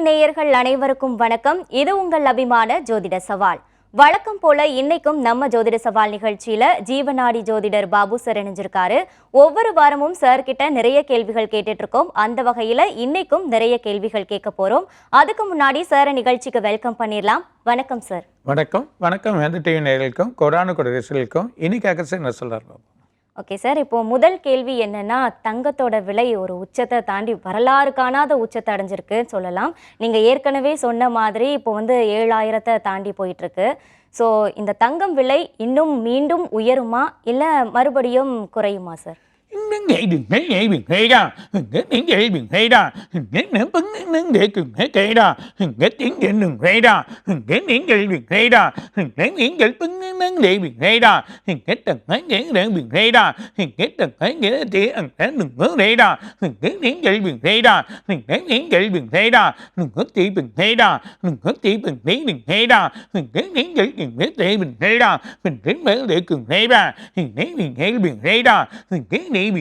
நேயர்கள் அனைவருக்கும் வணக்கம். இது உங்கள் அபிமான ஜோதிட சவால். வழக்கம் போல இன்னைக்கும் நம்ம ஜோதிட சவால் நிகழ்ச்சியில ஜீவநாடி ஜோதிடர் பாபு சார் இணைஞ்சிருக்காரு. ஒவ்வொரு வாரமும் சார் கிட்ட நிறைய கேள்விகள் கேட்டுட்டு இருக்கோம். அந்த வகையில இன்னைக்கும் நிறைய கேள்விகள் கேட்க போறோம். அதுக்கு முன்னாடி சார நிகழ்ச்சிக்கு வெல்கம் பண்ணிடலாம். வணக்கம் சார். வணக்கம். வணக்கம். வேந்த டிவி நேயர்களுக்கும் கொரோனா கொடை இன்னைக்கு அக்கறை என்ன சொல்றாரு ஓகே சார் இப்போ முதல் கேள்வி என்னன்னா தங்கத்தோட விலை ஒரு உச்சத்தை தாண்டி வரலாறு காணாத உச்சத்தை அடைஞ்சிருக்குன்னு சொல்லலாம். நீங்க ஏற்கனவே சொன்ன மாதிரி இப்போ வந்து ஏழாயிரத்தை தாண்டி போயிட்டு இருக்கு ஸோ இந்த தங்கம் விலை இன்னும் மீண்டும் உயருமா இல்லை மறுபடியும் குறையுமா sir nướng nghệ đường thế nghệ biển thế ra hình nghệ tiếng nghệ biển thế ra hình nghệ nướng bứng nướng nướng nghệ cường thế kệ ra hình nghệ tiếng nghệ đường thế ra hình nghệ miễn nghệ biển thế ra hình nghệ miễn nghệ bứng nướng nướng nghệ biển thế ra hình nghệ tầng thế nghệ đường biển thế ra hình nghệ tầng thế nghệ tiếng ẩn thế đừng hướng thế ra hình nghệ miễn nghệ biển thế ra hình nghệ miễn nghệ biển thế ra hình nghệ tiếng biển thế ra hình nghệ tiếng biển thế đường thế ra hình nghệ miễn nghệ biển thế tệ bình thế ra hình nghệ miễn nghệ cường thế ra hình nghệ miễn nghệ biển thế ra hình nghệ miễn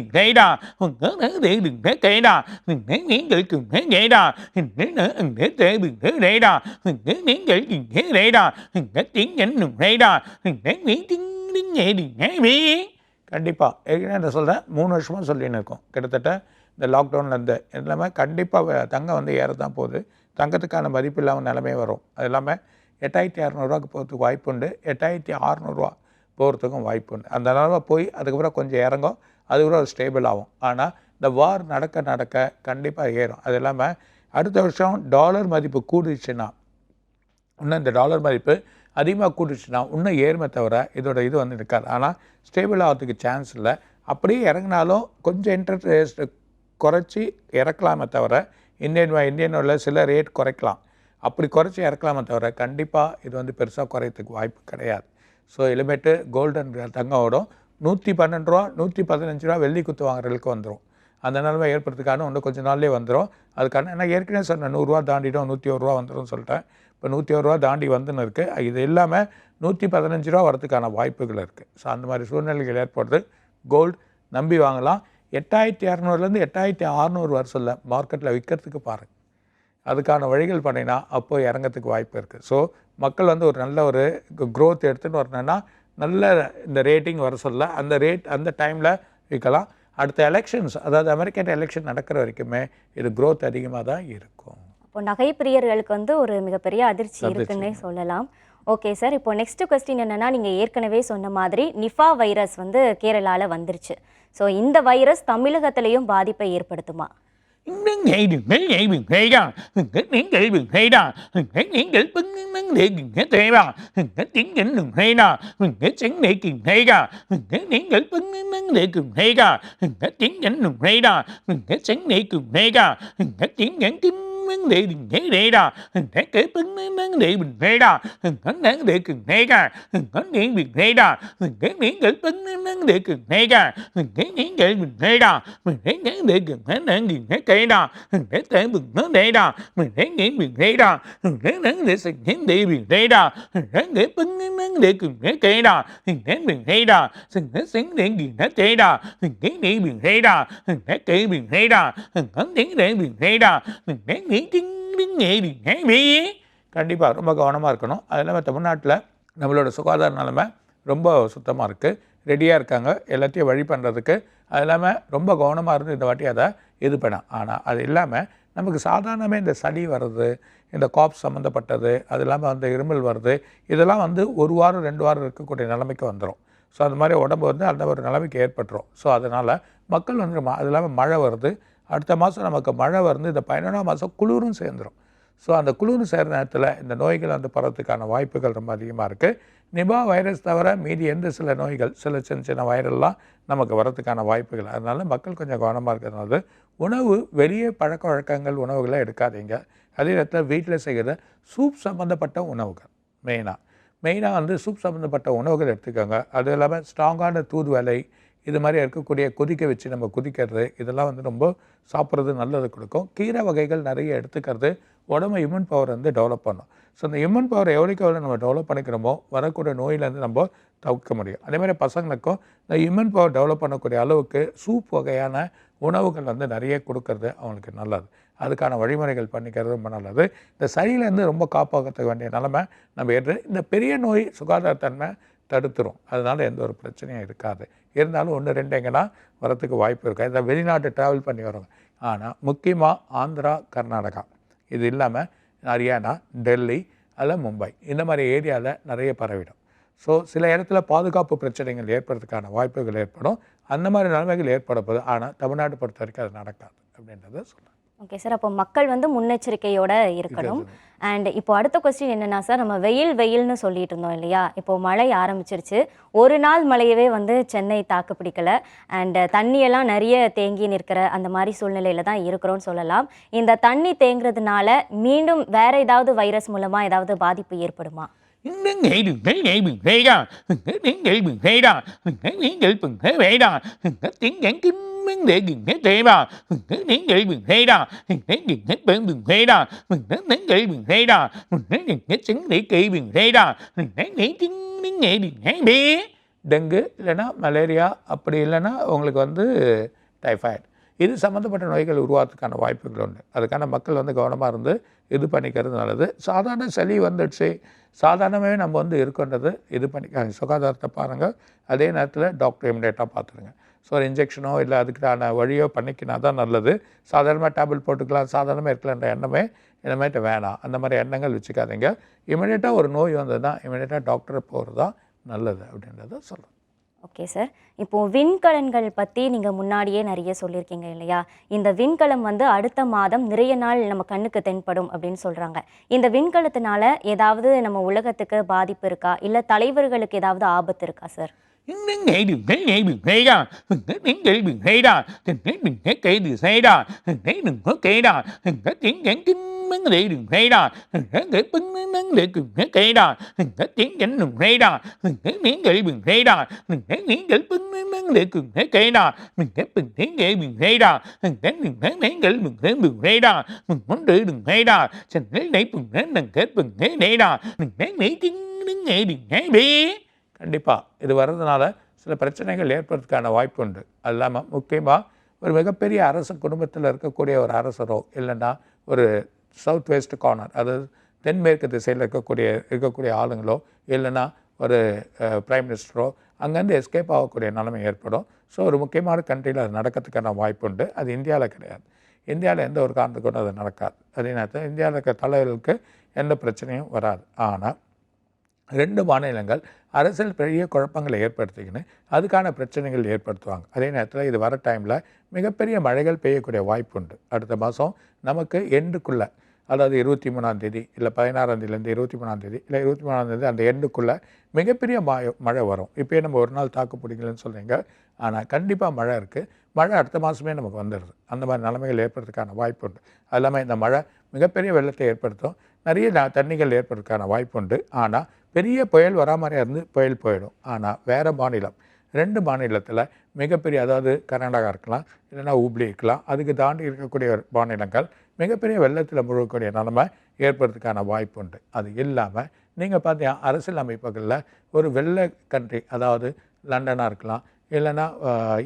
உங்க நெருதி கேடா நீங்கள் நீங்கள் கேடா நீங்கள் தே விங்கைடா நீங்கள் கேடா நீங்கள் திங்கன்னும் ரேடா நீங்கள் நீ thing ஏடி கண்டிப்பாக ஏற்கனவே நான் சொல்கிறேன் மூணு வருஷமாக சொல்லின்னு இருக்கோம் கிட்டத்தட்ட இந்த லாக்டவுன்லேருந்து எல்லாமே கண்டிப்பாக தங்கம் வந்து ஏற தான் போகுது தங்கத்துக்கான மதிப்பு இல்லாமல் நிலைமை வரும் அது இல்லாமல் எட்டாயிரத்தி அறநூறுவாக்கு போகிறதுக்கு வாய்ப்பு உண்டு எட்டாயிரத்தி அறநூறுவா போகிறதுக்கும் வாய்ப்பு உண்டு அந்த நிலமை போய் அதுக்கப்புறம் கொஞ்சம் இறங்கும் அது கூட ஸ்டேபிள் ஆகும். ஆனால் இந்த வார் நடக்க நடக்க கண்டிப்பாக ஏறும். அது இல்லாமல் அடுத்த வருஷம் டாலர் மதிப்பு கூடிச்சுன்னா இன்னும் இந்த டாலர் மதிப்பு அதிகமாக கூடுச்சுன்னா இன்னும் ஏறுமே தவிர இதோட இது வந்து இருக்காது. ஆனால் ஸ்டேபிள் ஆகிறதுக்கு சான்ஸ் இல்லை. அப்படியே இறங்கினாலும் கொஞ்சம் இன்ட்ரெஸ்ட் ரேட் குறைச்சி இறக்கலாமே தவிர இந்தியன் இந்தியனோட சில ரேட் குறைக்கலாம். அப்படி குறைச்சி இறக்கலாமே தவிர கண்டிப்பாக இது வந்து பெருசாக குறையத்துக்கு வாய்ப்பு கிடையாது. ஸோ இனிமேட்டு கோல்டன் தங்கம் ஓடும். நூற்றி பன்னெண்டு ரூபா நூற்றி பதினஞ்சு ரூபா வெள்ளி குத்து வாங்குறதுக்கு வந்துடும் அந்த நிலைமை ஏற்படுறதுக்கான இன்னும் கொஞ்சம் நாள்லேயே வந்துடும் அதுக்கான நான் ஏற்கனவே சொன்னேன் நூறுரூவா தாண்டிடும் நூற்றி ஒரு ரூபா வந்துடும் சொல்லிட்டேன். இப்போ நூற்றி ஒரு ரூபா தாண்டி வந்துன்னு இருக்குது இது இல்லாமல் நூற்றி பதினஞ்சு ரூபா வரதுக்கான வாய்ப்புகள் இருக்குது ஸோ அந்த மாதிரி சூழ்நிலைகள் ஏற்படுறது கோல்டு நம்பி வாங்கலாம். எட்டாயிரத்தி இரநூறுலேருந்து எட்டாயிரத்தி அறநூறு வருஷத்தில் மார்க்கெட்டில் விற்கிறதுக்கு பாருங்கள் அதுக்கான வழிகள் பண்ணினா அப்போ இறங்கிறதுக்கு வாய்ப்பு இருக்குது ஸோ மக்கள் வந்து ஒரு நல்ல ஒரு க்ரோத் எடுத்துன்னு வரணுன்னா நல்ல இந்த ரேட்டிங் வர சொல்ல அந்த ரேட் அந்த டைமில் விற்கலாம். அடுத்த எலெக்ஷன்ஸ் அதாவது அமெரிக்கன் எலெக்ஷன் நடக்கிற வரைக்குமே இது growth அதிகமாக தான் இருக்கும். அப்போ நகை பிரியர்களுக்கு வந்து ஒரு மிகப்பெரிய அதிர்ச்சி இருக்குன்னே சொல்லலாம். ஓகே சார் இப்போ நெக்ஸ்ட் கொஸ்டின் என்னன்னா நீங்க ஏற்கனவே சொன்ன மாதிரி நிஃபா வைரஸ் வந்து கேரளால வந்துருச்சு. ஸோ இந்த வைரஸ் தமிழகத்திலையும் பாதிப்பை ஏற்படுத்துமா? nắng nhẹ đừng nắng nhẹ đừng hay ra hừng hết nén kỹ đừng hay ra hừng hết nén kỹ bứng nắng nhẹ đừng hết hay ra hừng hết tiếng kỹ đừng hay ra hừng hết sáng nhẹ kìm hay ra hừng hết nén kỹ bứng nắng nhẹ kìm hay ra hừng hết tiếng kỹ đừng hay ra hừng hết sáng nhẹ kìm hay ra hừng hết tiếng kỹ nắng để đừng thấy để đó thấy cái tính nắng nắng để mình thấy đó nắng nắng để cần thấy cả nắng nắng mình thấy đó mình thấy nắng cái tính nắng nắng để cần thấy cả mình thấy nắng để mình thấy đó mình thấy nắng để cần thấy nắng đừng thấy cái đó mình thấy cái mình nắng để đó mình thấy nắng mình thấy đó mình thấy nắng để sạch thấy để mình thấy đó mình thấy cái tính nắng nắng để cần thấy cái đó mình thấy mình thấy đó mình thấy sáng để đừng thấy cái đó mình thấy nắng mình thấy đó mình thấy cái mình thấy đó mình thấy nắng để mình thấy đó mình thấy கண்டிப்பாக ரொம்ப கவனமாக இருக்கணும். அது இல்லாமல் தமிழ்நாட்டில் நம்மளோட சுகாதார நிலைமை ரொம்ப சுத்தமாக இருக்குது ரெடியாக இருக்காங்க. எல்லாத்தையும் வழி பண்ணுறதுக்கு அது இல்லாமல் ரொம்ப கவனமாக இருந்து இந்த வாட்டி அதை இது பண்ண. ஆனால் அது இல்லாமல் நமக்கு சாதாரணமே இந்த சளி வர்றது இந்த காப் சம்மந்தப்பட்டது அது இல்லாமல் அந்த இருமல் வருது இதெல்லாம் வந்து ஒரு வாரம் ரெண்டு வாரம் இருக்கக்கூடிய நிலைமைக்கு வந்துடும் ஸோ அந்த மாதிரி உடம்பு வந்து அந்த ஒரு நிலைமைக்கு ஏற்பட்டுரும். ஸோ அதனால் மக்கள் வந்து ம- அது இல்லாமல் மழை வருது. அடுத்த மாதம் நமக்கு மழை வந்து இந்த பதினொன்றாம் மாதம் குளிரும் சேர்ந்துடும் ஸோ அந்த குளிர் சேர்ந்த நேரத்தில் இந்த நோய்கள் வந்து பரவத்துக்கான வாய்ப்புகள் ரொம்ப அதிகமாக இருக்குது நிபா வைரஸ் தவிர மீதி எந்த சில நோய்கள் சில சின்ன சின்ன வைரல்லாம் நமக்கு வரத்துக்கான வாய்ப்புகள். அதனால் மக்கள் கொஞ்சம் கவனமாக இருக்கிறதுனால உணவு வெளியே பழக்க வழக்கங்கள் உணவுகளை எடுக்காதீங்க. அதே நேரத்தில் வீட்டில் செய்கிற சூப் சம்மந்தப்பட்ட உணவுகள் மெயினாக மெயினாக வந்து சூப் சம்மந்தப்பட்ட உணவுகள் எடுத்துக்கோங்க. அது இல்லாமல் ஸ்ட்ராங்கான தூதுவலை இது மாதிரி இருக்கக்கூடிய கொதிக்க வச்சு நம்ம குதிக்கிறது இதெல்லாம் வந்து ரொம்ப சாப்பிட்றது நல்லது கொடுக்கும். கீரை வகைகள் நிறைய எடுத்துக்கிறது உடம்பு இம்யூன் பவர் வந்து டெவலப் பண்ணும். ஸோ இந்த இம்யூன் பவர் எவ்வளோக்கு எவ்வளோ நம்ம டெவலப் பண்ணிக்கிறோமோ வரக்கூடிய நோயிலேருந்து நம்ம தவிர்க்க முடியும். அதே மாதிரி பசங்களுக்கும் இந்த இம்யூன் பவர் டெவலப் பண்ணக்கூடிய அளவுக்கு சூப் வகையான உணவுகள் வந்து நிறைய கொடுக்கறது அவங்களுக்கு நல்லது. அதுக்கான வழிமுறைகள் பண்ணிக்கிறது ரொம்ப நல்லது. இந்த சளியிலேருந்து ரொம்ப காப்பாற்றத்துக்க வேண்டிய நிலமை நம்ம ஏற்று இந்த பெரிய நோய் சுகாதாரத்தன்மை தடுத்துரும். அதனால் எந்த ஒரு பிரச்சனையும் இருக்காது. இருந்தாலும் ஒன்று ரெண்டு எங்கன்னா வரத்துக்கு வாய்ப்பு இருக்குது இந்த வெளிநாட்டு ட்ராவல் பண்ணி வரவங்க. ஆனால் முக்கியமாக ஆந்திரா கர்நாடகா. இது இல்லாமல் ஹரியானா டெல்லி அல்ல மும்பை. இந்த மாதிரி ஏரியாவில் நிறைய பரவிடும். ஸோ சில இடத்துல பாதுகாப்பு பிரச்சனைகள் ஏற்படுறதுக்கான வாய்ப்புகள் ஏற்படும். அந்த மாதிரி நிலைமைகள் ஏற்பட ஆனால் தமிழ்நாடு பொறுத்த வரைக்கும் அது நடக்காது அப்படின்றத சொல்கிறேன் ஓகே சார் அப்போ மக்கள் வந்து முன்னெச்சரிக்கையோட இருக்கணும். அண்ட் இப்போ அடுத்த கொஸ்டின் என்னன்னா சார் நம்ம வெயில் வெயில்னு சொல்லிட்டு இருந்தோம் இல்லையா? இப்போ மழை ஆரம்பிச்சிருச்சு. ஒரு நாள் மழையவே வந்து சென்னை தாக்கு பிடிக்கல அண்ட் தண்ணியெல்லாம் நிறைய தேங்கி நிற்கிற அந்த மாதிரி சூழ்நிலையில தான் இருக்கிறோம்னு சொல்லலாம். இந்த தண்ணி தேங்குறதுனால மீண்டும் வேற ஏதாவது வைரஸ் மூலமா ஏதாவது பாதிப்பு ஏற்படுமா? நீங்கள் நீங்கள் வேடா நீங்கள் வேடா நீங்கள் வேடா நீங்கள் நீங்கள் தேவா நீங்கள் வேடா நீங்கள் பெண் வேடா நீங்கள் வேடா நீங்கள் சிந்தை கைவி வேடா நீங்கள் டெங்கு இல்லைன்னா மலேரியா அப்படி இல்லைன்னா உங்களுக்கு வந்து டைஃபாய்டு இது சம்மந்தப்பட்ட நோய்கள் உருவாகிறதுக்கான வாய்ப்புகள் உண்டு அதுக்கான மக்கள் வந்து கவனமாக இருந்து இது பண்ணிக்கிறது நல்லது சாதாரண சளி வந்துடுச்சு சாதாரணமாகவே நம்ம வந்து இருக்கின்றது இது பண்ணிக்காங்க சுகாதாரத்தை பாருங்கள் அதே நேரத்தில் டாக்டர் இமிடியேட்டாக பார்த்துருங்க ஸோ ஒரு இன்ஜெக்ஷனோ இல்லை அதுக்கான வழியோ பண்ணிக்கினா தான் நல்லது. சாதாரணமாக டேப்லெட் போட்டுக்கலாம் சாதாரணமாக இருக்கலான்ற எண்ணமே இனிமேட்டு வேணாம். அந்த மாதிரி எண்ணங்கள் வச்சுக்காதீங்க. இமீடியட்டாக ஒரு நோய் வந்ததுன்னா இமீடியட்டாக டாக்டரை போகிறது தான் நல்லது அப்படின்றத சொல்கிறேன் ஓகே சார் இப்போது விண்கலன்கள் பற்றி நீங்கள் முன்னாடியே நிறைய சொல்லியிருக்கீங்க இல்லையா? இந்த விண்கலம் வந்து அடுத்த மாதம் நிறைய நாள் நம்ம கண்ணுக்கு தென்படும் அப்படின்னு சொல்கிறாங்க இந்த விண்கலத்தினால ஏதாவது நம்ம உலகத்துக்கு பாதிப்பு இருக்கா? இல்லை தலைவர்களுக்கு ஏதாவது ஆபத்து இருக்கா sir đến nghệ đường đến nghệ đường hay đó mình đến đến nghệ đường hay đó mình đến mình hết kệ đường hay đó mình đến mình hết kệ đó mình hết tiếng giảng kinh mình nghệ đường hay đó mình hết kệ bưng đến nghệ đường hết kệ đó mình hết tiếng giảng đường hay đó mình hết tiếng nghệ đường hay đó mình hết tiếng giảng bưng đến nghệ đường hết kệ đó mình hết bình tiếng nghệ đường hay đó mình hết mình hết tiếng nghệ đường hết đường hay đó mình muốn đợi đường hay đó mình hết đẩy bừng hết đằng kết bừng hết đẩy đó mình hết mỹ tiếng đến nghệ đường hay đi கண்டிப்பாக இது வர்றதுனால சில பிரச்சனைகள் ஏற்படுறதுக்கான வாய்ப்பு உண்டு. அது இல்லாமல் முக்கியமாக ஒரு மிகப்பெரிய அரசு குடும்பத்தில் இருக்கக்கூடிய ஒரு அரசரோ இல்லைன்னா ஒரு சவுத் வெஸ்ட் கார்னர் அதாவது தென்மேற்கு திசையில் இருக்கக்கூடிய இருக்கக்கூடிய ஆளுங்களோ இல்லைன்னா ஒரு பிரைம் மினிஸ்டரோ அங்கேருந்து எஸ்கேப் ஆகக்கூடிய நிலைமை ஏற்படும். ஸோ ஒரு முக்கியமான கண்ட்ரியில் அது நடக்கிறதுக்கான வாய்ப்பு உண்டு. அது இந்தியாவில் கிடையாது. இந்தியாவில் எந்த ஒரு காரணத்துக்கு கொண்டு அது நடக்காது. அதே நேரத்தில் இந்தியாவில் இருக்க தலைவர்களுக்கு எந்த பிரச்சனையும் வராது. ஆனால் ரெண்டு மாநிலங்கள் அரசியல் பெரிய குழப்பங்களை ஏற்படுத்திக்கின்னு அதுக்கான பிரச்சனைகள் ஏற்படுத்துவாங்க. அதே நேரத்தில் இது வர டைமில் மிகப்பெரிய மழைகள் பெய்யக்கூடிய வாய்ப்பு உண்டு. அடுத்த மாதம் நமக்கு எண்டுக்குள்ளே அதாவது இருபத்தி மூணாம் தேதி இல்லை பதினாறாம் தேதியிலேருந்து இருபத்தி மூணாம் தேதி இல்லை இருபத்தி மூணாம் தேதி அந்த எண்டுக்குள்ளே மிகப்பெரிய மா மழை வரும். இப்போயே நம்ம ஒரு நாள் தாக்கு பிடிக்கலன்னு சொல்கிறீங்க ஆனால் கண்டிப்பாக மழை இருக்குது மழை அடுத்த மாதமே நமக்கு வந்துடுது அந்த மாதிரி நிலைமைகள் ஏற்படுறதுக்கான வாய்ப்பு உண்டு. அது இல்லாமல் இந்த மழை மிகப்பெரிய வெள்ளத்தை ஏற்படுத்தும். நிறைய தண்ணிகள் ஏற்படுறதுக்கான வாய்ப்பு உண்டு. ஆனால் பெரிய புயல் வரா மாதிரியாக இருந்து புயல் போயிடும். ஆனால் வேறு மாநிலம் ரெண்டு மாநிலத்தில் மிகப்பெரிய அதாவது கர்நாடகா இருக்கலாம் இல்லைன்னா ஹூப்ளி இருக்கலாம் அதுக்கு தாண்டி இருக்கக்கூடிய ஒரு மாநிலங்கள் மிகப்பெரிய வெள்ளத்தில் முழுகக்கூடிய நிலைமை ஏற்படுறதுக்கான வாய்ப்பு உண்டு. அது இல்லாமல் நீங்கள் பார்த்தீங்கன்னா அரசியல் அமைப்புகளில் ஒரு வெள்ளை கண்ட்ரி அதாவது லண்டனாக இருக்கலாம் இல்லைன்னா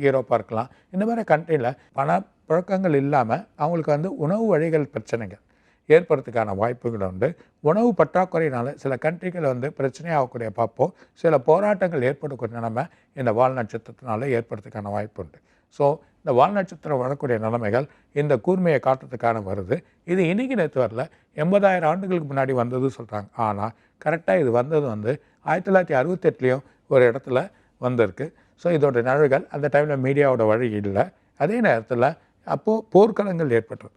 ஈரோப்பாக இருக்கலாம் இந்த மாதிரி கண்ட்ரியில் பண புழக்கங்கள் இல்லாமல் அவங்களுக்கு வந்து உணவு வழிகள் பிரச்சனைகள். ஏற்படுறதுக்கான வாய்ப்புகள் உண்டு. உணவு பற்றாக்குறையினால சில கண்ட்ரிகள் வந்து பிரச்சனையாகக்கூடிய பார்ப்போம் சில போராட்டங்கள் ஏற்படக்கூடிய நிலைமை இந்த வால் நட்சத்திரத்தினால ஏற்படுறதுக்கான வாய்ப்பு உண்டு. ஸோ இந்த வால் நட்சத்திரம் வரக்கூடிய நிலைமைகள் இந்த கூர்மையை காட்டுறதுக்கான வருது. இது இன்றைக்கி நேற்று வரல. எண்பதாயிரம் ஆண்டுகளுக்கு முன்னாடி வந்தது சொல்கிறாங்க ஆனால் கரெக்டாக இது வந்தது வந்து ஆயிரத்தி தொள்ளாயிரத்தி அறுபத்தெட்டுலேயும் ஒரு இடத்துல வந்திருக்கு. ஸோ இதோட நிழல்கள் அந்த டைமில் மீடியாவோட வழி இல்லை. அதே நேரத்தில் அப்போது போர்க்களங்கள் ஏற்பட்டது.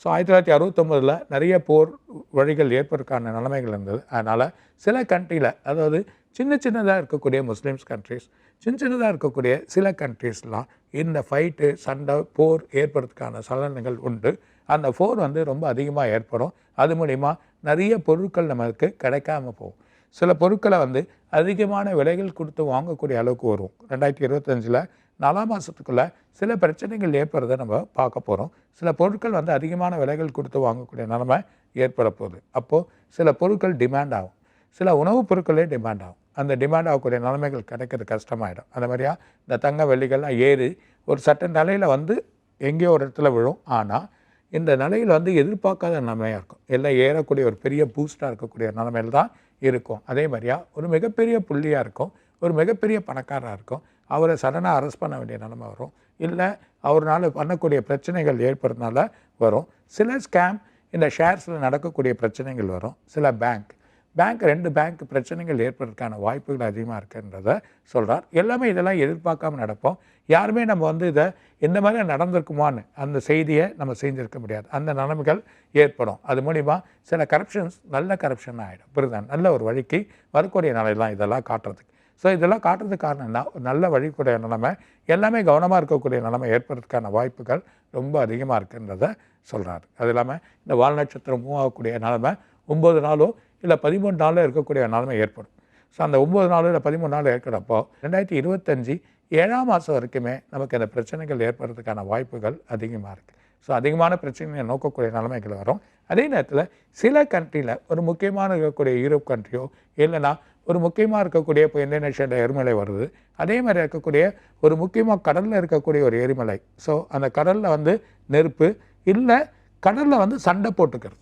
ஸோ ஆயிரத்தி தொள்ளாயிரத்தி அறுபத்தொம்பதில் நிறைய போர் வழிகள் ஏற்படுறதுக்கான நிலைமைகள் இருந்தது. அதனால் சில கண்ட்ரியில் அதாவது சின்ன சின்னதாக இருக்கக்கூடிய முஸ்லீம்ஸ் கண்ட்ரிஸ் சின்ன சின்னதாக இருக்கக்கூடிய சில கண்ட்ரீஸ்லாம் இந்த ஃபைட்டு சண்டை போர் ஏற்படுறதுக்கான சலனங்கள் உண்டு. அந்த போர் வந்து ரொம்ப அதிகமாக ஏற்படும். அது மூலிமா நிறைய பொருட்கள் நமக்கு கிடைக்காம போகும். சில பொருட்களை வந்து அதிகமான விலைகள் கொடுத்து வாங்கக்கூடிய அளவுக்கு வரும். ரெண்டாயிரத்தி இருபத்தஞ்சில் நாலாம் மாதத்துக்குள்ளே சில பிரச்சனைகள் ஏற்படுறதை நம்ம பார்க்க போகிறோம் சில பொருட்கள் வந்து அதிகமான விலைகள் கொடுத்து வாங்கக்கூடிய நிலைமை ஏற்பட போகுது. அப்போது சில பொருட்கள் டிமாண்ட் ஆகும். சில உணவுப் பொருட்களே டிமாண்ட் ஆகும். அந்த டிமாண்ட் ஆகக்கூடிய நிலைமைகள் கிடைக்கிறது கஷ்டமாயிடும். அந்த மாதிரியா? இந்த தங்க வெள்ளிகள்லாம் ஏறி ஒரு சட்ட நிலையில் வந்து எங்கேயோ ஒரு இடத்துல விழும். ஆனால் இந்த நிலையில் வந்து எதிர்பார்க்காத நிலைமையாக இருக்கும். எல்லாம் ஏறக்கூடிய ஒரு பெரிய பூஸ்டாக இருக்கக்கூடிய நிலைமையில் தான் இருக்கும். அதே மாதிரியா? ஒரு மிகப்பெரிய புள்ளியாக இருக்கும். ஒரு மிகப்பெரிய பணக்காரராக இருக்கும். அவரை சடனாக அரெஸ்ட் பண்ண வேண்டிய நிலைமை வரும். இல்லை அவர்னால பண்ணக்கூடிய பிரச்சனைகள் ஏற்படுறதுனால வரும். சில ஸ்கேம் இந்த ஷேர்ஸில் நடக்கக்கூடிய பிரச்சனைகள் வரும். சில பேங்க் பேங்க் ரெண்டு பேங்க் பிரச்சனைகள் ஏற்படுறதுக்கான வாய்ப்புகள் அதிகமாக இருக்குன்றத சொல்கிறார் எல்லாமே இதெல்லாம் எதிர்பார்க்காம நடப்போம். யாருமே நம்ம வந்து இதை இந்த மாதிரி நடந்திருக்குமான்னு அந்த செய்தியை நம்ம செஞ்சுருக்க முடியாது. அந்த நிலைமைகள் ஏற்படும். அது மூலிமா சில கரப்ஷன்ஸ் நல்ல கரப்ஷன் ஆகிடும் புரிதான் நல்ல ஒரு வழிக்கு வரக்கூடிய நிலையெல்லாம் இதெல்லாம் காட்டுறதுக்கு. ஸோ இதெல்லாம் காட்டுறதுக்கு காரணம் என்ன? ஒரு நல்ல வழிக்கூடிய நிலைமை எல்லாமே கவனமாக இருக்கக்கூடிய நிலைமை ஏற்படுறதுக்கான வாய்ப்புகள் ரொம்ப அதிகமாக இருக்குன்றத சொல்கிறாரு அது இல்லாமல் இந்த வால் நட்சத்திரம் மூவ் ஆகக்கூடிய நிலைமை ஒம்பது நாளோ இல்லை பதிமூணு நாளோ இருக்கக்கூடிய நிலைமை ஏற்படும். ஸோ அந்த ஒம்பது நாளோ இல்லை பதிமூணு நாள் இருக்கிறப்போ ரெண்டாயிரத்தி இருபத்தஞ்சி ஏழாம் மாதம் வரைக்குமே நமக்கு அந்த பிரச்சனைகள் ஏற்படுறதுக்கான வாய்ப்புகள் அதிகமாக இருக்குது ஸோ அதிகமான பிரச்சனையை நோக்கக்கூடிய நிலைமைகள் வரும். அதே நேரத்தில் சில கண்ட்ரியில் ஒரு முக்கியமான இருக்கக்கூடிய யூரோப் கண்ட்ரியோ இல்லைன்னா ஒரு முக்கியமாக இருக்கக்கூடிய இப்போ இந்தோனேஷியாவில் எரிமலை வருது. அதே மாதிரி இருக்கக்கூடிய ஒரு முக்கியமாக கடலில் இருக்கக்கூடிய ஒரு எரிமலை. ஸோ அந்த கடலில் வந்து நெருப்பு இல்லை கடலில் வந்து சண்டை போட்டுக்கிறது.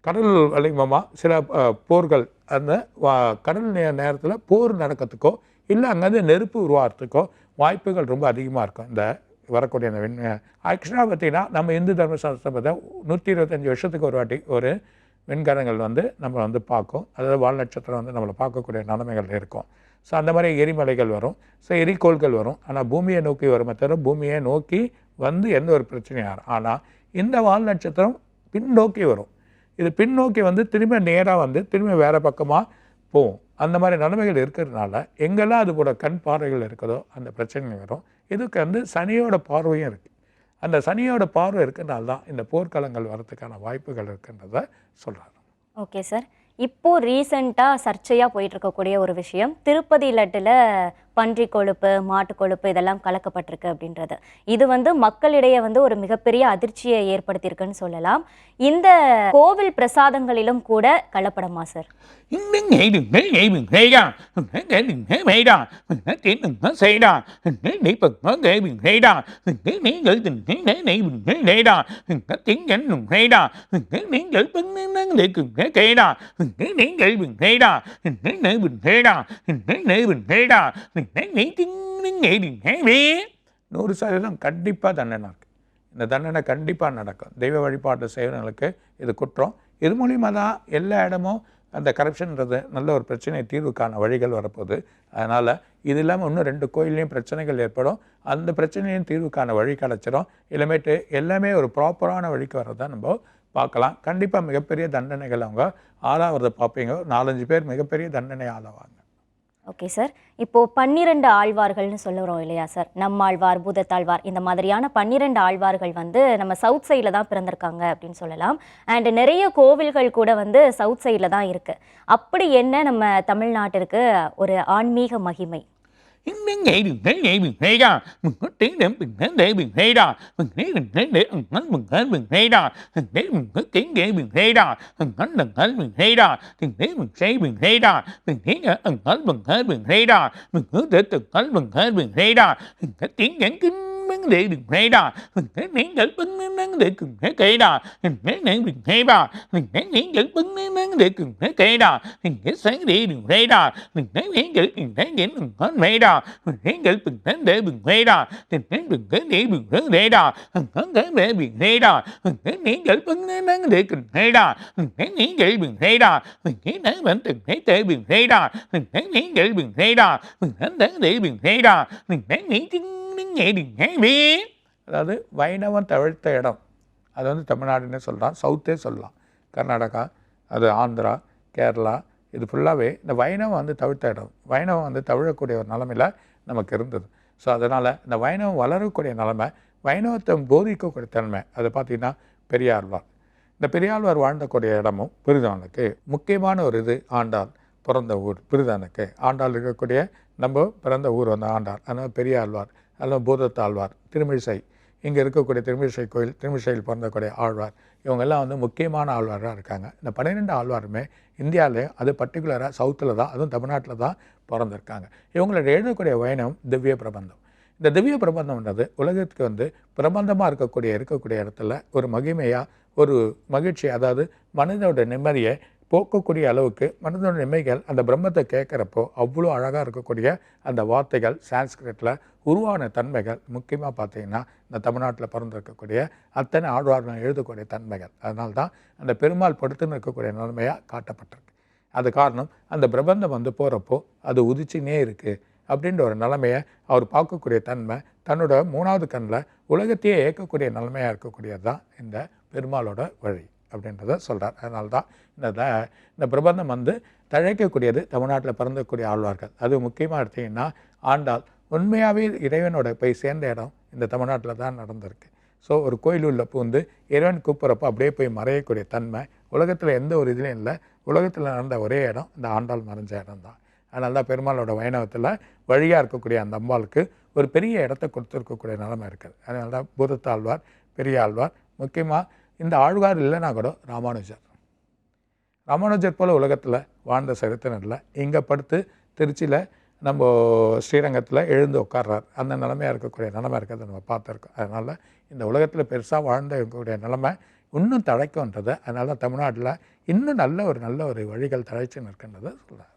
கடல் வலிமமாக சில போர்கள் அந்த வா- கடல் நேரத்தில் போர் நடக்கிறதுக்கோ இல்லை அங்கேருந்து நெருப்பு உருவாகிறதுக்கோ வாய்ப்புகள் ரொம்ப அதிகமாக இருக்கும். இந்த வரக்கூடிய அந்த ஆக்சுவலாக பார்த்தீங்கன்னா நம்ம இந்து தர்மசாஸ்திரம் பார்த்தா நூற்றி இருபத்தஞ்சி வருஷத்துக்கு ஒரு வாட்டி ஒரு விண்கலங்கள் வந்து நம்ம வந்து பார்க்கும். அதாவது வால் நட்சத்திரம் வந்து நம்மளை பார்க்கக்கூடிய நிலைமைகள் இருக்கும். ஸோ அந்த மாதிரி எரிமலைகள் வரும். ஸோ எரிக்கோள்கள் வரும். ஆனால் பூமியை நோக்கி வரும் தவிர பூமியை நோக்கி வந்து எந்த ஒரு பிரச்சனையும் ஆகும் ஆனால் இந்த வால் நட்சத்திரம் பின்னோக்கி வரும். இது பின்னோக்கி வந்து திரும்ப நேராக வந்து திரும்ப வேறு பக்கமாக போகும். அந்த மாதிரி நிலைமைகள் இருக்கிறதுனால எங்கெல்லாம் அது போல கண் பார்வைகள் இருக்குதோ அந்த பிரச்சனை வரும். இதுக்கு வந்து சனியோட பார்வையும் இருக்குது அந்த சனியோட பார்வை இருக்கிறனால தான் இந்த போர்க்களங்கள் வரதுக்கான வாய்ப்புகள் இருக்குன்றத சொல்கிறாங்க ஓகே சார். இப்போது ரீசெண்டாக சர்ச்சையாக போயிட்டு இருக்கக்கூடிய ஒரு விஷயம் திருப்பதி லட்டில் பன்றி கொழுப்பு மாட்டு கொழுப்பு இதெல்லாம் கலக்கப்பட்டிருக்கு அப்படின்றது இது வந்து மக்களிடையே வந்து ஒரு மிகப்பெரிய அதிர்ச்சியை ஏற்படுத்தியிருக்குன்னு சொல்லலாம் இந்த கோவில் பிரசாதங்களிலும் கூட கலப்படமா சார் நீங்கள் நூறு சதவீதம் கண்டிப்பாக தண்டனை இருக்குது இந்த தண்டனை கண்டிப்பாக நடக்கும். தெய்வ வழிபாட்டு செய்கிறவங்களுக்கு இது குற்றம். இது மூலிமா தான் எல்லா இடமும் அந்த கரப்ஷன்ன்றது நல்ல ஒரு பிரச்சனை தீர்வுக்கான வழிகள் வரப்போகுது. அதனால் இது இல்லாமல் இன்னும் ரெண்டு கோயில்லையும் பிரச்சனைகள் ஏற்படும். அந்த பிரச்சனையும் தீர்வுக்கான வழி கிடச்சிரும். இனிமேட்டு எல்லாமே ஒரு ப்ராப்பரான வழிக்கு வரதை நம்ம பார்க்கலாம். கண்டிப்பாக மிகப்பெரிய தண்டனைகள் அவங்க. ஆளாகிறத பார்ப்பீங்க. நாலஞ்சு பேர் மிகப்பெரிய தண்டனை ஆளாவாங்க ஓகே சார் இப்போ பன்னிரெண்டு ஆழ்வார்கள்னு சொல்லுறோம் இல்லையா சார் நம்மாழ்வார் பூதத்தாழ்வார் இந்த மாதிரியான பன்னிரெண்டு ஆழ்வார்கள் வந்து நம்ம சவுத் சைடில் தான் பிறந்திருக்காங்க அப்படின்னு சொல்லலாம். அண்ட் நிறைய கோவில்கள் கூட வந்து சவுத் சைடில் தான் இருக்குது அப்படி என்ன நம்ம தமிழ்நாட்டிற்கு ஒரு ஆன்மீக மகிமை? Những ngày đừng thấy ngày bình hay ra, mình có tiếng đến bình thấy để bình hay ra, mình thấy mình thấy để ẩn hắn mình thấy mình hay ra, mình thấy mình có tiếng để bình hay ra, ẩn hắn đừng thấy mình hay ra, mình thấy mình say bình hay ra, mình thấy ẩn hắn mình thấy bình hay ra, mình có để từng hắn mình thấy bình hay ra, mình có tiếng giảng kinh nắng để đừng hay đà mình thấy nắng dẫn bưng nắng nắng để cùng thấy cây đà mình thấy nắng đừng hay đà mình thấy nắng dẫn bưng nắng nắng để cùng thấy cây đà mình thấy sáng để đừng hay đà mình thấy nắng dẫn đừng thấy để đừng hết hay đà mình thấy dẫn đừng thấy để đừng hay đà mình thấy đừng thấy để đừng thấy để đà mình thấy để để đừng hay đà mình thấy nắng dẫn bưng nắng nắng để cùng hay đà mình thấy nắng dẫn đừng hay đà mình thấy nắng vẫn từng thấy tệ đừng hay đà mình thấy nắng dẫn đừng hay đà mình thấy nắng để đừng hay đà mình thấy nắng chứng அதாவது வைணவம் தவிழ்த்த இடம். அது வந்து தமிழ்நாடுன்னே சொல்லலாம். Southey சொல்லலாம். கர்நாடகா அது ஆந்திரா கேரளா இது ஃபுல்லாகவே இந்த வைணவம் வந்து தவிர்த்த இடம். வைணவம் வந்து தவிழக்கூடிய ஒரு நிலமையில் நமக்கு இருந்தது. ஸோ அதனால் இந்த வைணவம் வளரக்கூடிய நிலமை வைணவத்தை போதிக்கக்கூடிய தன்மை அது பார்த்திங்கன்னா பெரியாழ்வார் இந்த பெரியாழ்வார் வாழ்ந்தக்கூடிய இடமும் பிரிதானுக்கு. முக்கியமான ஒரு இது ஆண்டாள் பிறந்த ஊர் பிரிதானுக்கு. ஆண்டாள் இருக்கக்கூடிய நம்ம பிறந்த ஊர் வந்து ஆண்டாள். அதனால் பெரியாழ்வார் அதில் பூதத்தாழ்வார் திருமிழிசை. இங்கே இருக்கக்கூடிய திருமிழிசை கோயில் திருமிழிசையில் பிறந்தக்கூடிய ஆழ்வார் இவங்கெல்லாம் வந்து முக்கியமான ஆழ்வாராக இருக்காங்க. இந்த பன்னிரெண்டு ஆழ்வாருமே இந்தியாவிலே அது பர்டிகுலராக சவுத்தில் தான் அதுவும் தமிழ்நாட்டில் தான் பிறந்திருக்காங்க. இவங்களோட எழுதக்கூடிய வயணம் திவ்ய பிரபந்தம். இந்த திவ்ய பிரபந்தம்ன்றது உலகத்துக்கு வந்து பிரபந்தமாக இருக்கக்கூடிய இருக்கக்கூடிய இடத்துல ஒரு மகிமையாக ஒரு மகிழ்ச்சி அதாவது மனிதனோட நிம்மதியை போக்கக்கூடிய அளவுக்கு மனதோட நிமைகள் அந்த பிரம்மத்தை கேட்குறப்போ அவ்வளோ அழகாக இருக்கக்கூடிய அந்த வார்த்தைகள் சான்ஸ்கிரிட்டில் உருவான தன்மைகள் முக்கியமாக பார்த்தீங்கன்னா இந்த தமிழ்நாட்டில் பிறந்திருக்கக்கூடிய அத்தனை ஆழ்வார்கள் எழுதக்கூடிய தன்மைகள். அதனால தான் அந்த பெருமாள் படுத்துன்னு இருக்கக்கூடிய நிலைமையாக காட்டப்பட்டிருக்கு. அது காரணம் அந்த பிரபந்தம் வந்து போகிறப்போ அது உதிச்சுனே இருக்குது அப்படின்ற ஒரு நிலைமையை அவர் பார்க்கக்கூடிய தன்மை தன்னோட மூணாவது கண்ணில் உலகத்தையே ஏற்கக்கூடிய நிலைமையாக இருக்கக்கூடியது தான் இந்த பெருமாளோட வழி. அப்படின்றத சொல்கிறார் அதனால தான் இந்த த இந்த பிரபந்தம் வந்து தழைக்கக்கூடியது தமிழ்நாட்டில் பிறந்தக்கூடிய ஆழ்வார்கள். அது முக்கியமாக எடுத்தீங்கன்னா ஆண்டாள் உண்மையாகவே இறைவனோட போய் சேர்ந்த இடம் இந்த தமிழ்நாட்டில் தான் நடந்திருக்கு. ஸோ ஒரு கோயில் உள்ள பூந்து இறைவன் கூப்பிட்றப்போ அப்படியே போய் மறையக்கூடிய தன்மை உலகத்தில் எந்த ஒரு இதுலையும் இல்லை. உலகத்தில் நடந்த ஒரே இடம் இந்த ஆண்டாள் மறைஞ்ச இடம் தான் அதனால தான் பெருமாளோட வைணவத்தில் வழியாக இருக்கக்கூடிய அந்த அம்பாளுக்கு ஒரு பெரிய இடத்த கொடுத்துருக்கக்கூடிய நிலைமை இருக்குது. அதனால தான் பூதத்தாழ்வார் பெரிய ஆழ்வார் முக்கியமாக இந்த ஆழ்வார் இல்லைன்னா கூட ராமானுஜர். ராமானுஜர் போல் உலகத்தில் வாழ்ந்த சரித்திரம் இல்லை இங்கே படுத்து திருச்சியில் நம்ம ஸ்ரீரங்கத்தில் எழுந்து உட்கார்றார். அந்த நிலமையாக இருக்கக்கூடிய நிலமை இருக்கிறத நம்ம பார்த்துருக்கோம். அதனால் இந்த உலகத்தில் பெருசாக வாழ்ந்த இருக்கக்கூடிய நிலைமை இன்னும் தழைக்கும்ன்றது அதனால தமிழ்நாட்டில் இன்னும் நல்ல ஒரு நல்ல ஒரு வழிகள் தழைச்சு நிற்கின்றதை சொல்கிறார்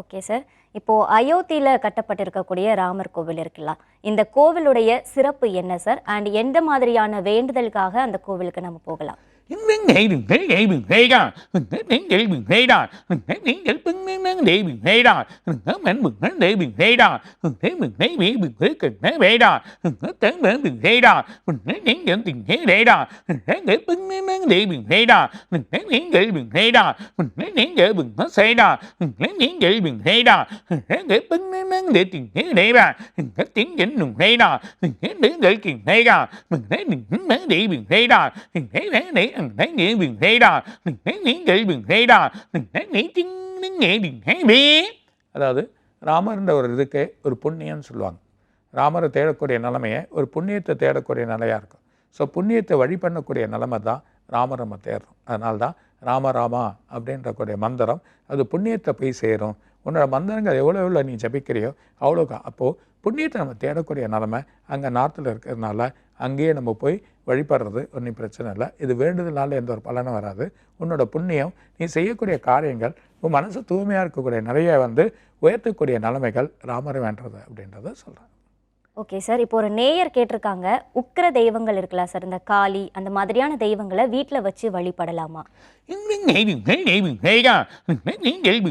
ஓகே சார். இப்போ அயோத்தியில கட்டப்பட்டிருக்கக்கூடிய ராமர் கோவில் இருக்குல்ல இந்த கோவிலுடைய சிறப்பு என்ன சார் அண்ட் எந்த மாதிரியான வேண்டுதலுக்காக அந்த கோவிலுக்கு நம்ம போகலாம்? đứng nghĩ đừng nghĩ nghĩ đừng nghĩ đó mình nghĩ nghĩ nghĩ đừng nghĩ đó mình nghĩ nghĩ nghĩ đứng đứng đứng nghĩ đừng nghĩ đó mình nghĩ mình mình nghĩ nghĩ đừng nghĩ đó mình nghĩ mình nghĩ nghĩ đừng nghĩ cần nghĩ nghĩ đó mình nghĩ tưởng tưởng đừng nghĩ đó mình nghĩ nghĩ nghĩ đừng nghĩ nghĩ đó mình nghĩ nghĩ đứng đứng đứng nghĩ đừng nghĩ đó mình nghĩ nghĩ nghĩ đừng nghĩ đó mình nghĩ nghĩ nghĩ đừng nghĩ xây đó mình nghĩ nghĩ nghĩ đừng nghĩ đó mình nghĩ nghĩ đứng đứng đứng nghĩ đừng nghĩ nghĩ đó mình nghĩ tiếng nghĩ đừng nghĩ đó mình nghĩ nghĩ nghĩ đừng nghĩ đó mình nghĩ đừng nghĩ nghĩ đừng nghĩ đó mình nghĩ nghĩ nghĩ đó செய்தான் nghĩa எழுதும் thế நீங்கள் mình திங்கே nghĩ nghĩ செய்தான் thế செய்தான் mình தெய்வம் nghĩ நீங்கள் nghĩ nghĩ நீங்கள் thế நீங்கள் அதாவது ராமர்ன்ற ஒரு இதுக்கு ஒரு புண்ணியம்னு சொல்லுவாங்க ராமரை தேடக்கூடிய நிலைமையை ஒரு புண்ணியத்தை தேடக்கூடிய நிலையாக இருக்கும் ஸோ புண்ணியத்தை வழி பண்ணக்கூடிய நிலைமை தான் ராமர் நம்ம தேடுறோம் அதனால தான் ராம ராமா அப்படின்றக்கூடிய மந்திரம் அது புண்ணியத்தை போய் சேரும் உன்னோட மந்திரங்கள் எவ்வளோ எவ்வளோ நீ ஜபிக்கிறியோ அவ்வளோக்கா அப்போது புண்ணியத்தை நம்ம தேடக்கூடிய நிலமை அங்கே நார்த்தில் இருக்கிறதுனால அங்கேயே நம்ம போய் வழிபடுறது ஒன்றும் பிரச்சனை இல்லை. இது வேண்டுதலால் எந்த ஒரு பலனும் வராது. உன்னோட புண்ணியம் நீ செய்யக்கூடிய காரியங்கள் உன் மனசு தூய்மையாக இருக்கக்கூடிய நிறைய வந்து உயர்த்தக்கூடிய நிலைமைகள் ராமரை வேண்டது அப்படின்றத சொல்கிறேன் ஓகே சார் இப்போ ஒரு நேயர் கேட்டிருக்காங்க. உக்கிர தெய்வங்கள் இருக்குல்ல சார் இந்த காளி அந்த மாதிரியான தெய்வங்களை வீட்டில் வச்சு வழிபடலாமா? நீங்கள்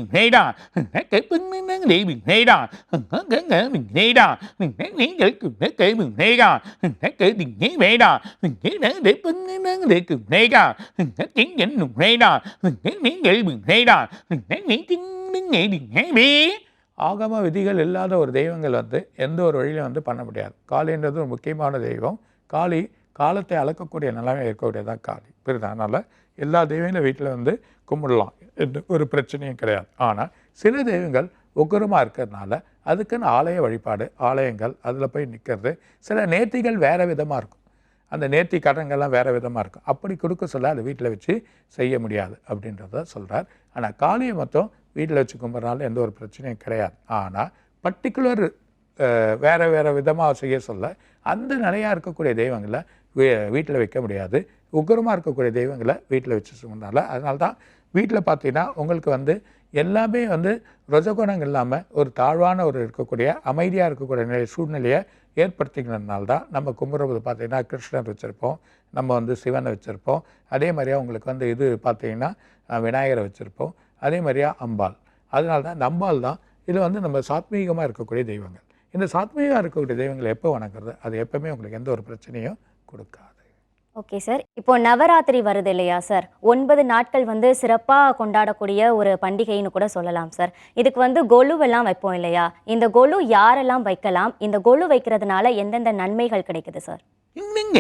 ஆகம விதிகள் இல்லாத ஒரு தெய்வங்கள் வந்து எந்த ஒரு வழியிலும் வந்து பண்ண முடியாது. காளின்றது ஒரு முக்கியமான தெய்வம். காளி காலத்தை அளக்கக்கூடிய நிலைமை இருக்கக்கூடியதான் காளி. புரியுதா? அதனால் எல்லா தெய்வங்களும் வீட்டில் வந்து கும்பிடலாம். எந்த ஒரு பிரச்சனையும் கிடையாது. ஆனால் சில தெய்வங்கள் உக்கரமாக இருக்கிறதுனால அதுக்குன்னு ஆலய வழிபாடு ஆலயங்கள் அதில் போய் நிற்கிறது சில நேர்த்திகள் வேறு விதமாக இருக்கும். அந்த நேர்த்தி கடன்கள்லாம் வேறு விதமாக இருக்கும். அப்படி கொடுக்க சொல்ல அதை வீட்டில் வச்சு செய்ய முடியாது அப்படின்றத சொல்கிறார் ஆனால் காளியை மொத்தம் வீட்டில் வச்சு கும்பிட்றனால எந்த ஒரு பிரச்சனையும் கிடையாது. ஆனால் பர்டிகுலர் வேறு வேறு விதமாக செய்ய சொல்ல அந்த நிலையாக இருக்கக்கூடிய தெய்வங்களை வீ வீட்டில் வைக்க முடியாது. உக்கரமாக இருக்கக்கூடிய தெய்வங்களை வீட்டில் வச்சு சொன்னால அதனால தான் வீட்டில் பார்த்தீங்கன்னா உங்களுக்கு வந்து எல்லாமே வந்து ரஜகுணம் இல்லாமல் ஒரு தாழ்வான ஒரு இருக்கக்கூடிய அமைதியாக இருக்கக்கூடிய நிலை சூழ்நிலையை ஏற்படுத்திக்கிறதுனால தான் நம்ம கும்பிட்றது பார்த்தீங்கன்னா கிருஷ்ணர் வச்சுருப்போம் நம்ம வந்து சிவனை வச்சுருப்போம். அதே மாதிரியே உங்களுக்கு வந்து இது பார்த்திங்கன்னா விநாயகரை வச்சுருப்போம். அதே மாதிரியா அம்பாள். அதனால தான் இந்த அம்பாள் தான் இது வந்து நம்ம சாத்மீகமாக இருக்கக்கூடிய தெய்வங்கள். இந்த சாத்மீகமாக இருக்கக்கூடிய தெய்வங்களை எப்போ வணங்குறது? அது எப்பவுமே உங்களுக்கு எந்த ஒரு பிரச்சனையும் கொடுக்காது. ஓகே சார் இப்போ நவராத்திரி வருது இல்லையா சார் ஒன்பது நாட்கள் வந்து சிறப்பாக கொண்டாடக்கூடிய ஒரு பண்டிகைன்னு கூட சொல்லலாம் சார் இதுக்கு வந்து கொலுவெல்லாம் வைப்போம் இல்லையா? இந்த கொலு யாரெல்லாம் வைக்கலாம்? இந்த கொலு வைக்கிறதுனால எந்தெந்த நன்மைகள் கிடைக்குது சார் நீங்கள்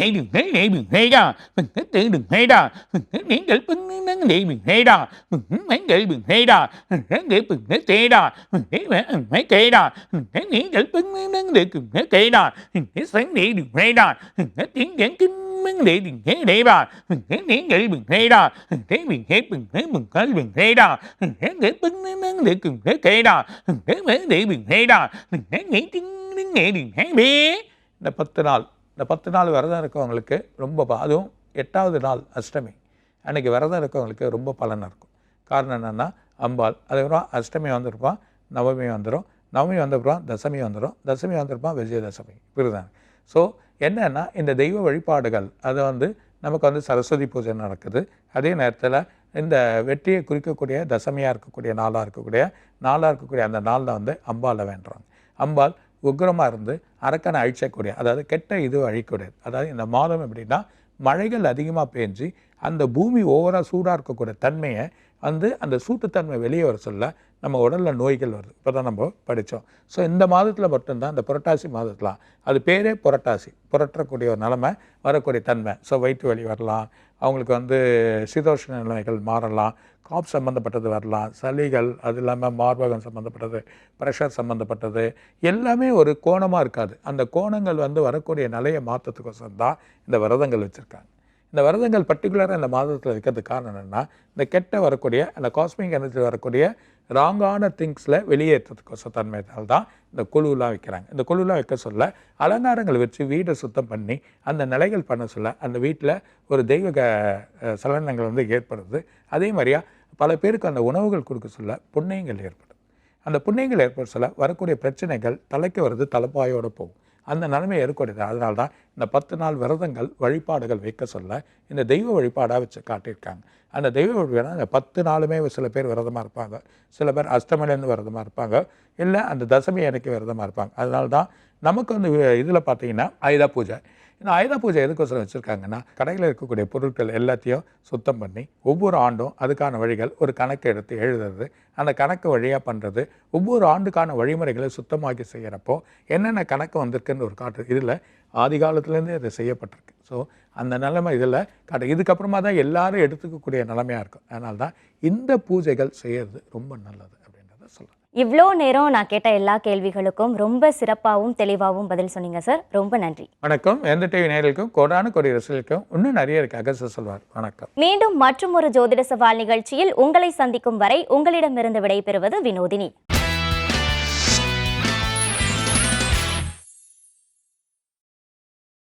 தெய்வம் செய்தான் தேடும் செய்தான் நீங்கள் பின்னும் தெய்வம் செய்தான் நீங்கள் செய்தான் பின்னு செய்தான் செய்தான் நீங்கள் பின்னும் தெய்வம் செய்தான் சங்கேடும் இந்த பத்து நாள் இந்த பத்து நாள் விரதம் இருக்கவங்களுக்கு ரொம்ப அதுவும் எட்டாவது நாள் அஷ்டமி. அன்னைக்கு விரதம் இருக்கவங்களுக்கு ரொம்ப பலன் இருக்கும். காரணம் என்னென்னா அம்பாள் அதுக்கப்புறம் அஷ்டமி வந்திருப்பான் நவமி வந்துடும் நவமி வந்தப்புறம் தசமி வந்துடும் தசமி வந்திருப்பான் விஜயதசமி. விருதான் ஸோ என்னன்னா இந்த தெய்வ வழிபாடுகள் அதை வந்து நமக்கு வந்து சரஸ்வதி பூஜை நடக்குது. அதே நேரத்தில் இந்த வெற்றியை குறிக்கக்கூடிய தசமியாக இருக்கக்கூடிய நாளாக இருக்கக்கூடிய நாளாக இருக்கக்கூடிய அந்த நாளில் வந்து அம்பாலை வேண்டுறாங்க. அம்பாள் உக்ரமாக இருந்து அரக்கனை அழிச்சக்கூடிய அதாவது கெட்ட இது அழிக்கூடியது அதாவது இந்த மாதம் எப்படின்னா மழைகள் அதிகமாக பேஞ்சு அந்த பூமி ஓவராக சூடாக இருக்கக்கூடிய தன்மையை வந்து அந்த சூட்டுத்தன்மை வெளியே வர சொல்ல நம்ம உடலில் நோய்கள் வருது. இப்போ தான் நம்ம படித்தோம் ஸோ இந்த மாதத்தில் மட்டும்தான் இந்த புரட்டாசி மாதத்தில் அது பேரே புரட்டாசி. புரட்டக்கூடிய ஒரு நிலமை வரக்கூடிய தன்மை. ஸோ வயிற்று வலி வரலாம். அவங்களுக்கு வந்து சீதோஷ்ண நிலைமைகள் மாறலாம். காப் சம்மந்தப்பட்டது வரலாம். சளிகள் அது இல்லாமல் மார்பகம் சம்மந்தப்பட்டது ப்ரெஷர் சம்மந்தப்பட்டது எல்லாமே ஒரு கோணமாக இருக்காது. அந்த கோணங்கள் வந்து வரக்கூடிய நிலையை மாற்றத்துக்கோசம் தான் இந்த விரதங்கள் வச்சுருக்காங்க. இந்த விரதங்கள் பர்டிகுலராக இந்த மாதத்தில் இருக்கிறதுக்கு காரணம் என்னென்னா இந்த கெட்ட வரக்கூடிய அந்த காஸ்மிக் எனர்ஜி வரக்கூடிய ராங்கான திங்ஸில் வெளியேற்றத்துக்கோசம் தன்மையினால் தான் இந்த குழுலாம் வைக்கிறாங்க. இந்த குழுலாம் வைக்க சொல்ல அலங்காரங்கள் வச்சு வீடை சுத்தம் பண்ணி அந்த நிலைகள் பண்ண சொல்ல அந்த வீட்டில் ஒரு தெய்வ சலனங்கள் வந்து ஏற்படுது. அதே மாதிரியா பல பேருக்கு அந்த உணவுகள் கொடுக்க சொல்ல புண்ணியங்கள் ஏற்படுது அந்த புண்ணியங்கள் ஏற்பட சொல்ல வரக்கூடிய பிரச்சனைகள் தலைக்கு வருது தலைப்பாயோட போகும். அந்த நிலைமை ஏற்படுது அதனால தான் இந்த பத்து நாள் விரதங்கள் வழிபாடுகள் வைக்க சொல்ல இந்த தெய்வ வழிபாடாக வச்சு காட்டியிருக்காங்க. அந்த தெய்வ வழிபாடு அந்த பத்து நாளுமே சில பேர் விரதமாக இருப்பாங்க. சில பேர் அஷ்டமிலேருந்து விரதமாக இருப்பாங்க. இல்லை அந்த தசமி அன்னைக்கு விரதமாக இருப்பாங்க. அதனால தான் நமக்கு வந்து இதில் பார்த்தீங்கன்னா ஆயுத பூஜை. இந்த ஆயுத பூஜை எதுக்கோசரம் வச்சுருக்காங்கன்னா கடையில் இருக்கக்கூடிய பொருட்கள் எல்லாத்தையும் சுத்தம் பண்ணி ஒவ்வொரு ஆண்டும் அதுக்கான வழிகள் ஒரு கணக்கு எடுத்து எழுதுறது அந்த கணக்கு வழியாக பண்ணுறது ஒவ்வொரு ஆண்டுக்கான வழிமுறைகளை சுத்தமாக்கி செய்கிறப்போ என்னென்ன கணக்கு வந்திருக்குன்னு ஒரு காட்டு இதில் ஆதி காலத்துலேருந்தே அது செய்யப்பட்டிருக்கு. ஸோ அந்த நிலைமை இதில் காட்டு இதுக்கப்புறமா தான் எல்லாரும் எடுத்துக்கக்கூடிய நிலைமையாக இருக்கும். அதனால தான் இந்த பூஜைகள் செய்கிறது ரொம்ப நல்லது அப்படின்றத சொல்லலாம் இவ்வளோ நேரம் நான் கேட்ட எல்லா கேள்விகளுக்கும் ரொம்ப சிறப்பாகவும் தெளிவாகவும் பதில் சொன்னீங்க சார். ரொம்ப நன்றி. வணக்கம். எந்த டிவி நேயர்களுக்கும் கோடான கொடி ரசிகளுக்கும் இன்னும் நிறைய இருக்கு. அகச சொல்வார். வணக்கம். மீண்டும் மற்றும் ஒரு ஜோதிட சவால் நிகழ்ச்சியில் உங்களை சந்திக்கும் வரை உங்களிடமிருந்து விடைபெறுவது வினோதினி.